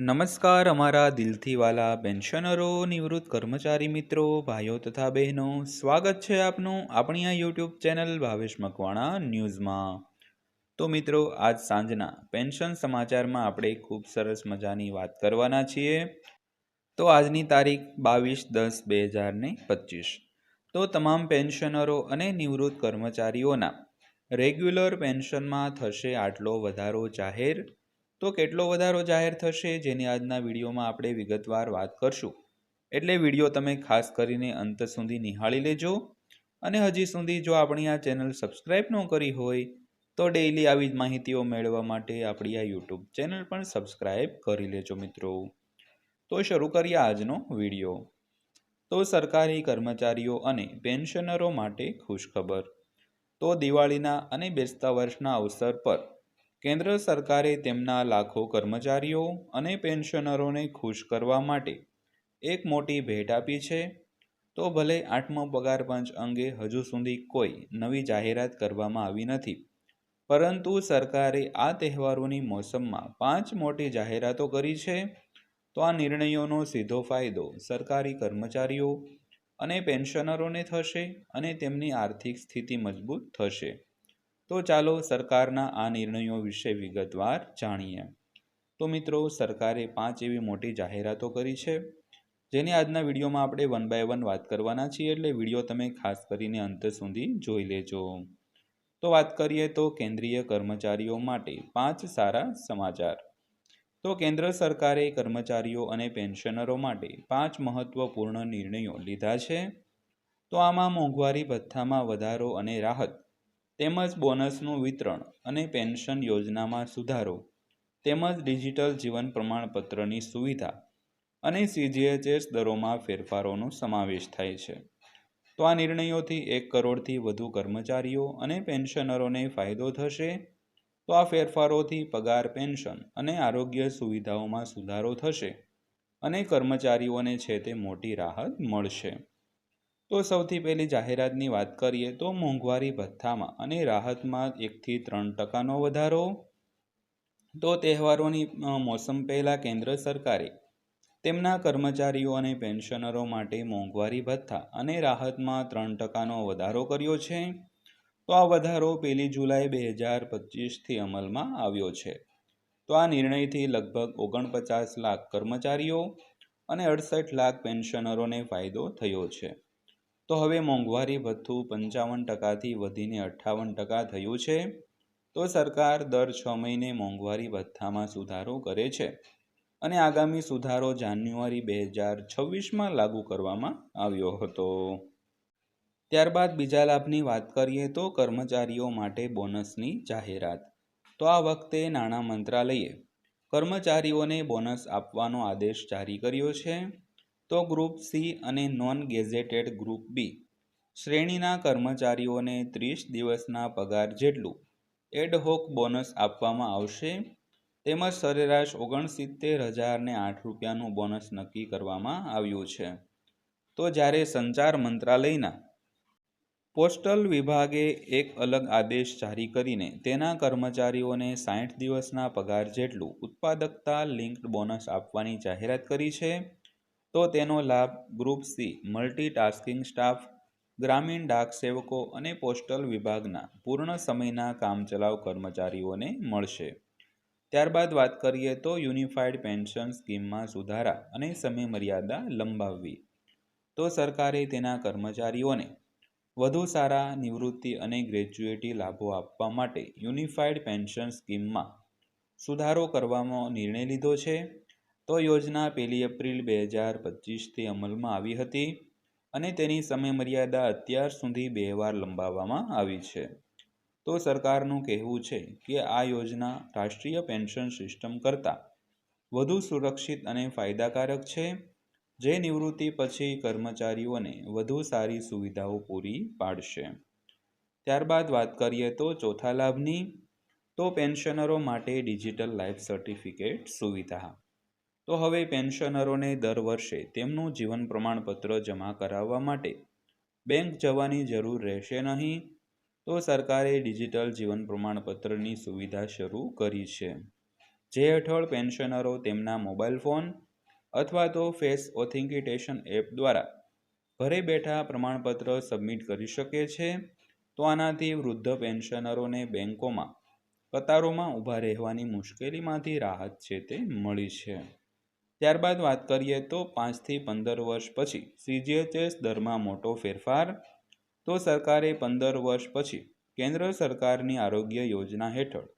નમસ્કાર અમારા દિલથી વાલા પેન્શનરો, નિવૃત્ત કર્મચારી મિત્રો, ભાઈઓ તથા બહેનો. સ્વાગત છે આપનું આપણી આ યુટ્યુબ ચેનલ ભાવેશ મકવાણા ન્યૂઝમાં. તો મિત્રો, આજ સાંજના પેન્શન સમાચારમાં આપણે ખૂબ સરસ મજાની વાત કરવાના છીએ. તો આજની તારીખ બાવીસ દસ બે હજાર ને પચીસ. તો તમામ પેન્શનરો અને નિવૃત્ત કર્મચારીઓના રેગ્યુલર પેન્શનમાં થશે આટલો વધારો જાહેર. તો કેટલો વધારો જાહેર થશે જેની આજના વિડીયોમાં આપણે વિગતવાર વાત કરશું. એટલે વીડિયો તમે ખાસ કરીને અંત સુધી નિહાળી લેજો. અને હજી સુધી જો આપણી આ ચેનલ સબસ્ક્રાઈબ ન કરી હોય, તો ડેઇલી આવી જ માહિતીઓ મેળવવા માટે આપણી આ યુટ્યુબ ચેનલ પણ સબસ્ક્રાઈબ કરી લેજો મિત્રો. તો શરૂ કરીએ આજનો વીડિયો. તો સરકારી કર્મચારીઓ અને પેન્શનરો માટે ખુશખબર. તો દિવાળીના અને બેસતા વર્ષના અવસર પર કેન્દ્ર સરકારે તેમના લાખો કર્મચારીઓ અને પેન્શનરોને ખુશ કરવા માટે એક મોટી ભેટ આપી છે. તો ભલે આઠમો પગાર પંચ અંગે હજુ સુધી કોઈ નવી જાહેરાત કરવામાં આવી નથી. પરંતુ સરકારે આ તહેવારોની મોસમમાં પાંચ મોટી જાહેરાતો કરી છે. તો આ નિર્ણયોનો સીધો ફાયદો સરકારી કર્મચારીઓ અને પેન્શનરોને થશે અને તેમની આર્થિક સ્થિતિ મજબૂત થશે. તો ચાલો સરકારના આ નિર્ણયો વિશે વિગતવાર જાણીએ. તો મિત્રો, સરકારે પાંચ એવી મોટી જાહેરાતો કરી છે, જેની આજના વિડીયોમાં આપણે વન બાય વન વાત કરવાના છીએ, એટલે વીડિયો તમે ખાસ કરીને અંત સુધી જોઈ લેજો. તો વાત કરીએ તો કેન્દ્રીય કર્મચારીઓ માટે પાંચ સારા સમાચાર. તો કેન્દ્ર સરકારે કર્મચારીઓ અને પેન્શનરો માટે પાંચ મહત્વપૂર્ણ નિર્ણયો લીધા છે. તો આમાં મોંઘવારી ભથ્થામાં વધારો અને રાહત તેમજ બોનસનું વિતરણ અને પેન્શન યોજનામાં સુધારો, તેમજ ડિજિટલ જીવન પ્રમાણપત્રની સુવિધા અને સીજીએચએસ દરોમાં ફેરફારોનો સમાવેશ થાય છે. તો આ નિર્ણયોથી એક કરોડથી વધુ કર્મચારીઓ અને પેન્શનરોને ફાયદો થશે? તો આ ફેરફારોથી પગાર, પેન્શન અને આરોગ્ય સુવિધાઓમાં સુધારો થશે અને કર્મચારીઓને છે તે મોટી રાહત મળશે. તો સૌથી પહેલી જાહેરાતની વાત કરીએ તો મોંઘવારી ભથ્થામાં અને રાહતમાં એકથી ત્રણ ટકાનો વધારો. તો તહેવારોની મોસમ પહેલાં કેન્દ્ર સરકારે તેમના કર્મચારીઓ અને પેન્શનરો માટે મોંઘવારી ભથ્થા અને રાહતમાં ત્રણ ટકાનો વધારો કર્યો છે. તો આ વધારો પહેલી જુલાઈ બે હજાર પચીસથી અમલમાં આવ્યો છે. તો આ નિર્ણયથી લગભગ ઓગણપચાસ લાખ કર્મચારીઓ અને અડસઠ લાખ પેન્શનરોને ફાયદો થયો છે. તો હવે મોંઘવારી ભથ્થું પંચાવન ટકાથી વધીને અઠ્ઠાવન ટકા થયું છે. તો સરકાર દર છ મહિને મોંઘવારી ભથ્થામાં સુધારો કરે છે અને આગામી સુધારો જાન્યુઆરી બે હજાર છવ્વીસમાં લાગુ કરવામાં આવ્યો હતો. ત્યારબાદ બીજા લાભની વાત કરીએ તો કર્મચારીઓ માટે બોનસની જાહેરાત. તો આ વખતે નાણાં મંત્રાલયે કર્મચારીઓને બોનસ આપવાનો આદેશ જારી કર્યો છે. તો ગ્રુપ સી અને નોન ગેઝેટેડ ગ્રુપ બી. શ્રેણીના કર્મચારીઓને ત્રીસ દિવસના પગાર જેટલું એડહોક બોનસ આપવામાં આવશે. તેમજ સરેરાશ ઓગણસિત્તેર હજારને આઠ રૂપિયાનું બોનસ નક્કી કરવામાં આવ્યું છે. તો જ્યારે સંચાર મંત્રાલયના પોસ્ટલ વિભાગે એક અલગ આદેશ જારી કરીને તેના કર્મચારીઓને સાઠ દિવસના પગાર જેટલું ઉત્પાદકતા લિંક્ડ બોનસ આપવાની જાહેરાત કરી છે તો તેનો લાભ ગ્રુપ સી, મલ્ટીટાસ્કિંગ સ્ટાફ, ગ્રામીણ ડાક સેવકો અને પોસ્ટલ વિભાગના પૂર્ણ સમયના કામચલાઉ કર્મચારીઓને મળશે. ત્યારબાદ વાત કરીએ તો યુનિફાઈડ પેન્શન સ્કીમમાં સુધારા અને સમયમર્યાદા લંબાવવી. તો સરકારે તેના કર્મચારીઓને વધુ સારા નિવૃત્તિ અને ગ્રેજ્યુએટી લાભો આપવા માટે યુનિફાઈડ પેન્શન સ્કીમમાં સુધારો કરવામાં નિર્ણય લીધો છે. તો યોજના પહેલી એપ્રિલ બે હજાર પચીસથી અમલમાં આવી હતી અને તેની સમયમર્યાદા અત્યાર સુધી બે વાર લંબાવવામાં આવી છે. તો સરકારનું કહેવું છે કે આ યોજના રાષ્ટ્રીય પેન્શન સિસ્ટમ કરતાં વધુ સુરક્ષિત અને ફાયદાકારક છે, જે નિવૃત્તિ પછી કર્મચારીઓને વધુ સારી સુવિધાઓ પૂરી પાડશે. ત્યારબાદ વાત કરીએ તો ચોથા લાભની, તો પેન્શનરો માટે ડિજિટલ લાઈફ સર્ટિફિકેટ સુવિધા. તો હવે પેન્શનરોને દર વર્ષે તેમનું જીવન પ્રમાણપત્ર જમા કરાવવા માટે બેંક જવાની જરૂર રહેશે નહીં તો સરકારે ડિજિટલ જીવન પ્રમાણપત્રની સુવિધા શરૂ કરી છે. જે હેઠળ પેન્શનરો તેમના મોબાઈલ ફોન અથવા તો ફેસ ઓથેન્ટિકેશન એપ દ્વારા ઘરે બેઠા પ્રમાણપત્ર સબમિટ કરી શકે છે, તો આનાથી વૃદ્ધ પેન્શનરોને બેંકોમાં કતારોમાં ઊભા રહેવાની મુશ્કેલીમાંથી રાહત છે તે મળી છે. ત્યારબાદ વાત કરીએ તો પાંચથી પંદર વર્ષ પછી સીજીએચએસ દરમાં મોટો ફેરફાર. તો સરકારે પંદર વર્ષ પછી કેન્દ્ર સરકારની આરોગ્ય યોજના હેઠળ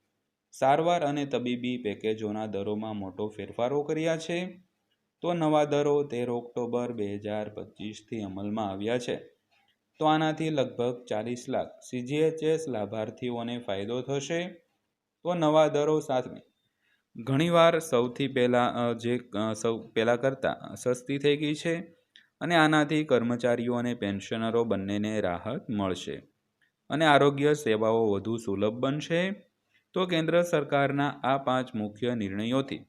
સારવાર અને તબીબી પેકેજોના દરોમાં મોટો ફેરફારો કર્યા છે. તો નવા દરો તેર ઓક્ટોબર બે હજાર પચીસથી અમલમાં આવ્યા છે. તો આનાથી લગભગ ચાલીસ લાખ સીજીએચએસ લાભાર્થીઓને ફાયદો થશે. તો નવા દરો સાથે ઘણીવાર સૌથી પહેલાં જે સૌ પહેલાં કરતાં સસ્તી થઈ ગઈ છે અને આનાથી કર્મચારીઓ અને પેન્શનરો બંનેને રાહત મળશે અને આરોગ્ય સેવાઓ વધુ સુલભ બનશે, તો કેન્દ્ર સરકારના આ પાંચ મુખ્ય નિર્ણયોથી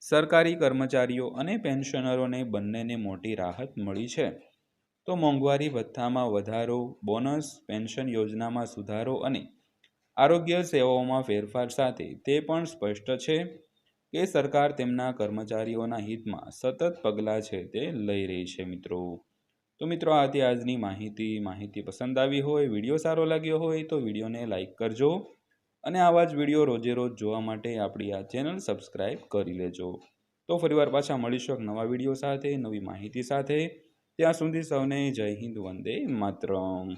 સરકારી કર્મચારીઓ અને પેન્શનરોને બંનેને મોટી રાહત મળી છે. તો મોંઘવારી ભથ્થામાં વધારો, બોનસ, પેન્શન યોજનામાં સુધારો અને આરોગ્ય સેવાઓમાં ફેરફાર સાથે તે પણ સ્પષ્ટ છે કે સરકાર તેમના કર્મચારીઓના હિતમાં સતત પગલાં છે તે લઈ રહી છે મિત્રો. તો મિત્રો આ હતી આજની માહિતી માહિતી પસંદ આવી હોય, વીડિયો સારો લાગ્યો હોય તો વિડીયોને લાઇક કરજો અને આવા જ વીડિયો રોજે રોજ જોવા માટે આપણી આ ચેનલ સબસ્ક્રાઈબ કરી લેજો. તો ફરીવાર પાછા મળીશું એક નવા વીડિયો સાથે, નવી માહિતી સાથે. ત્યાં સુધી સૌને જય હિન્દ, વંદે માતરમ.